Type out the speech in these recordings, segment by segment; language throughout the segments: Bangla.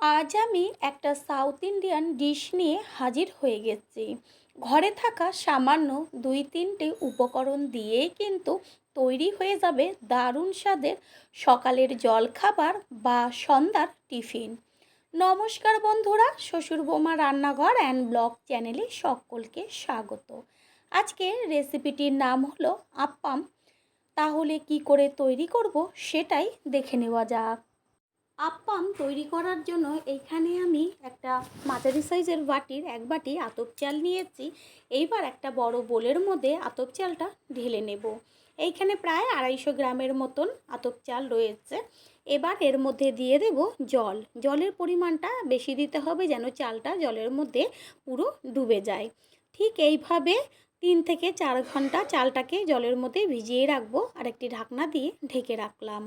আজ আমি একটা সাউথ ইন্ডিয়ান ডিশ নিয়ে হাজির হয়ে গেছি। ঘরে থাকা সামান্য দুই তিনটে উপকরণ দিয়েই কিন্তু তৈরি হয়ে যাবে দারুণ স্বাদের সকালের জলখাবার বা সন্ধ্যার টিফিন। নমস্কার বন্ধুরা, শ্বশুর বোমা রান্নাঘর অ্যান্ড ব্লগ চ্যানেলে সকলকে স্বাগত। আজকে রেসিপিটির নাম হলো আপ্পাম তাহলে কি করে তৈরি করব সেটাই দেখে নেওয়া যাক। আপ্পাম তৈরি করার জন্য এইখানে আমি একটা মাঝারি সাইজের বাটির এক বাটি আতপ চাল নিয়েছি। এইবার একটা বড় বোলের মধ্যে আতপ চালটা ঢেলে নেব। এইখানে প্রায় আড়াইশো গ্রামের মতন আতপ চাল রয়েছে। এবার এর মধ্যে দিয়ে দেব জল। জলের পরিমাণটা বেশি দিতে হবে যেন চালটা জলের মধ্যে পুরো ডুবে যায়। ঠিক এইভাবে তিন থেকে চার ঘণ্টা চালটাকে জলের মধ্যে ভিজিয়ে রাখব। আর একটি ঢাকনা দিয়ে ঢেকে রাখলাম।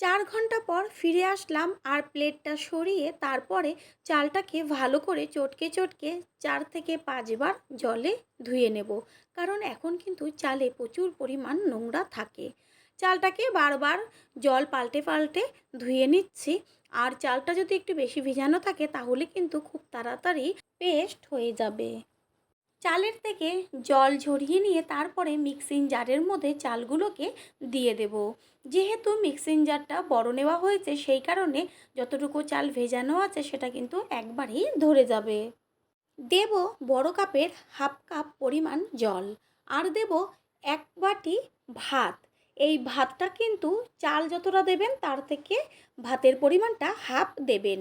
চার ঘণ্টা পর ফিরে আসলাম আর প্লেটটা সরিয়ে তারপরে চালটাকে ভালো করে চটকে চটকে চার থেকে পাঁচবার জলে ধুয়ে নেব। কারণ এখন কিন্তু চালে প্রচুর পরিমাণ নোংরা থাকে। চালটাকে বারবার জল পাল্টে পাল্টে ধুয়ে নিচ্ছি। আর চালটা যদি একটু বেশি ভিজানো থাকে তাহলে কিন্তু খুব তাড়াতাড়ি পেস্ট হয়ে যাবে। চালের থেকে জল ঝরিয়ে নিয়ে তারপরে মিক্সিং জারের মধ্যে চালগুলোকে দিয়ে দেব। যেহেতু মিক্সিং জারটা বড় নেওয়া হয়েছে, সেই কারণে যতটুকু চাল ভেজানো আছে সেটা কিন্তু একবারেই ধরে যাবে। দেব বড় কাপের হাফ কাপ পরিমাণ জল আর দেব এক বাটি ভাত। এই ভাতটা কিন্তু চাল যতটা দেবেন তার থেকে ভাতের পরিমাণটা হাফ দেবেন।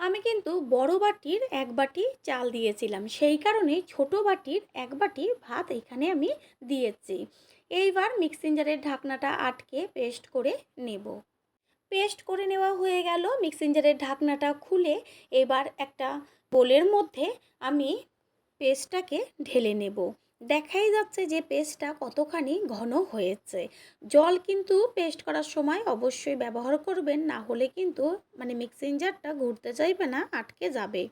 আমি কিন্তু বড় বাটির এক বাটি চাল দিয়েছিলাম। সেই কারণে ছোট বাটির এক বাটি ভাত এখানে আমি দিয়েছি। এইবার মিক্সিং জারের ঢাকনাটা আটকে পেস্ট করে নেব। পেস্ট করে নেওয়া হয়ে গেল। মিক্সিং জারের ঢাকনাটা খুলে এবার একটা বোলের মধ্যে আমি পেস্টটাকে ঢেলে নেব। দেখাই যাচ্ছে যে পেস্টটা কতখানি ঘন হয়েছে। জল কিন্তু পেস্ট করার সময় অবশ্যই ব্যবহার করবেন, না হলে কিন্তু মানে মিক্সিং জারটা ঘুরতে চাইবে না, আটকে যাবে।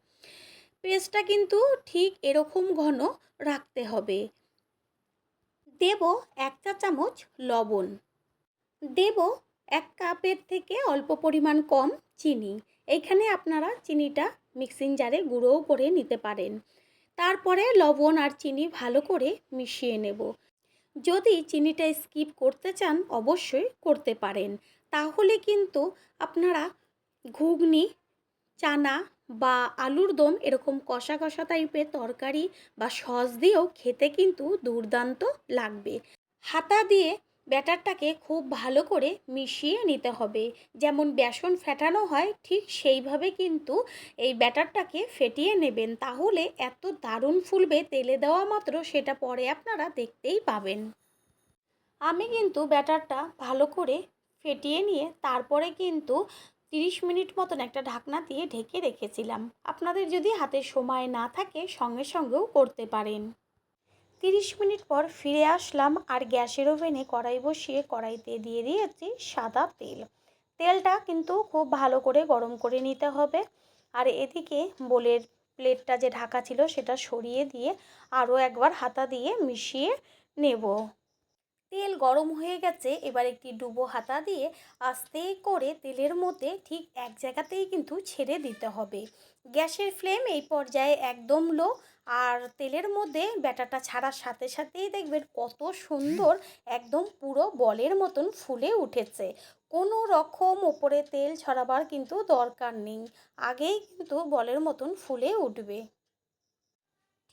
পেস্টটা কিন্তু ঠিক এরকম ঘন রাখতে হবে। দেব এক চা চামচ লবণ। দেব এক কাপের থেকে অল্প পরিমাণ কম চিনি। এইখানে আপনারা চিনিটা মিক্সিং জারে গুঁড়োও করে নিতে পারেন। তারপরে লবণ আর চিনি ভালো করে মিশিয়ে নেব। যদি চিনিটা স্কিপ করতে চান, অবশ্যই করতে পারেন। তাহলে কিন্তু আপনারা ঘুগনি, চানা বা আলুর দম এরকম কষা কষা টাইপের তরকারি বা সস দিয়েও খেতে কিন্তু দুর্দান্ত লাগবে। হাতা দিয়ে ব্যাটারটাকে খুব ভালো করে মিশিয়ে নিতে হবে। যেমন বেসন ফেটানো হয়, ঠিক সেইভাবে কিন্তু এই ব্যাটারটাকে ফেটিয়ে নেবেন। তাহলে এত দারুণ ফুলবে, তেলে দেওয়া মাত্র সেটা পরে আপনারা দেখতেই পাবেন। আমি কিন্তু ব্যাটারটা ভালো করে ফেটিয়ে নিয়ে তারপরে কিন্তু তিরিশ মিনিট মতন একটা ঢাকনা দিয়ে ঢেকে রেখেছিলাম। আপনাদের যদি হাতে সময় না থাকে, সঙ্গে সঙ্গেও করতে পারেন। তিরিশ মিনিট পর ফিরে আসলাম আর গ্যাসের ওভেনে কড়াই বসিয়ে কড়াইতে দিয়ে দিয়েছি সাদা তেল। তেলটা কিন্তু খুব ভালো করে গরম করে নিতে হবে। আর এদিকে বোলের প্লেটটা যে ঢাকা ছিল সেটা সরিয়ে দিয়ে আরও একবার হাতা দিয়ে মিশিয়ে নেব। তেল গরম হয়ে গেছে, এবার একটি ডুবো হাতা দিয়ে আস্তে করে তেলের মধ্যে ঠিক এক জায়গাতেই কিন্তু ছেড়ে দিতে হবে। গ্যাসের ফ্লেম এই পর্যায়ে একদম লো, আর তেলের মধ্যে ব্যাটাটা ছাড়ার সাথে সাথেই দেখবেন কত সুন্দর একদম পুরো বলের মতন ফুলে উঠেছে। কোনো রকম ওপরে তেল ছড়াবার কিন্তু দরকার নেই, আগেই কিন্তু বলের মতন ফুলে উঠবে।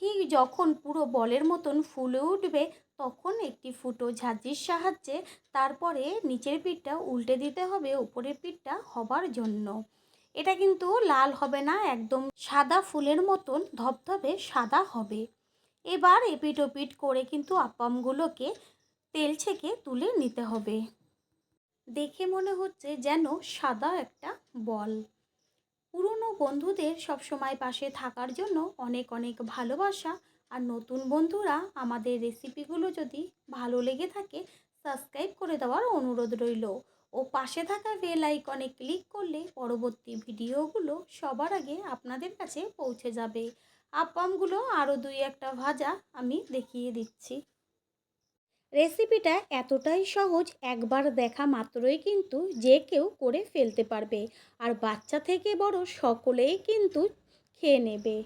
ঠিক যখন পুরো বলের মতন ফুলে উঠবে, তখন একটি ফুটো ঝাঁঝির সাহায্যে তারপরে নিচের পিঠটা উল্টে দিতে হবে, উপরের পিঠটা হবার জন্য। এটা কিন্তু লাল হবে না, একদম সাদা ফুলের মতন ধপধপে সাদা হবে। এবার এপিট ওপিট করে কিন্তু আপামগুলোকে তেল ছেঁকে তুলে নিতে হবে। দেখে মনে হচ্ছে যেন সাদা একটা বল। পুরনো বন্ধুদের সবসময় পাশে থাকার জন্য অনেক অনেক ভালোবাসা। আর নতুন বন্ধুরা আমাদের রেসিপিগুলো যদি ভালো লেগে থাকে সাবস্ক্রাইব করে দেওয়ার অনুরোধ রইল। ও পাশে থাকা বেল আইকনে ক্লিক করলে পরবর্তী ভিডিওগুলো সবার আগে আপনাদের কাছে পৌঁছে যাবে। আপামগুলো আরও দুই একটা ভাজা আমি দেখিয়ে দিচ্ছি। রেসিপিটা এতটাই সহজ, একবার দেখা মাত্রই কিন্তু যে কেউ করে ফেলতে পারবে। আর বাচ্চা থেকে বড় সকলেই কিন্তু খেয়ে নেবে।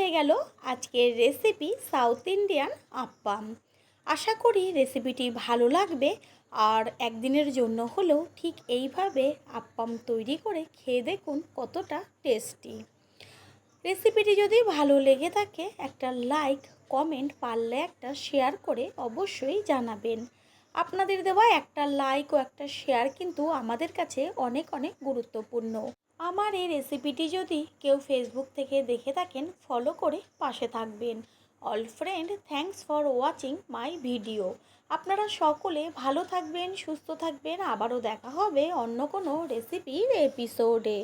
হয়ে গেল আজকের রেসিপি সাউথ ইন্ডিয়ান আপ্পাম আশা করি রেসিপিটি ভালো লাগবে আর একদিনের জন্য হলেও ঠিক এইভাবে আপ্পাম তৈরি করে খেয়ে দেখুন কতটা টেস্টি রেসিপিটি যদি ভালো লেগে থাকে একটা লাইক কমেন্ট পারলে একটা শেয়ার করে অবশ্যই জানাবেন। আপনাদের দেওয়া একটা লাইক ও একটা শেয়ার কিন্তু আমাদের কাছে অনেক অনেক গুরুত্বপূর্ণ। আমার এই রেসিপিটি যদি কেউ ফেসবুক থেকে দেখে থাকেন ফলো করে পাশে থাকবেন। All friend thanks for watching my video আপনারা সকলে ভালো থাকবেন, সুস্থ থাকবেন। আবারও দেখা হবে অন্য কোনো রেসিপির এপিসোডে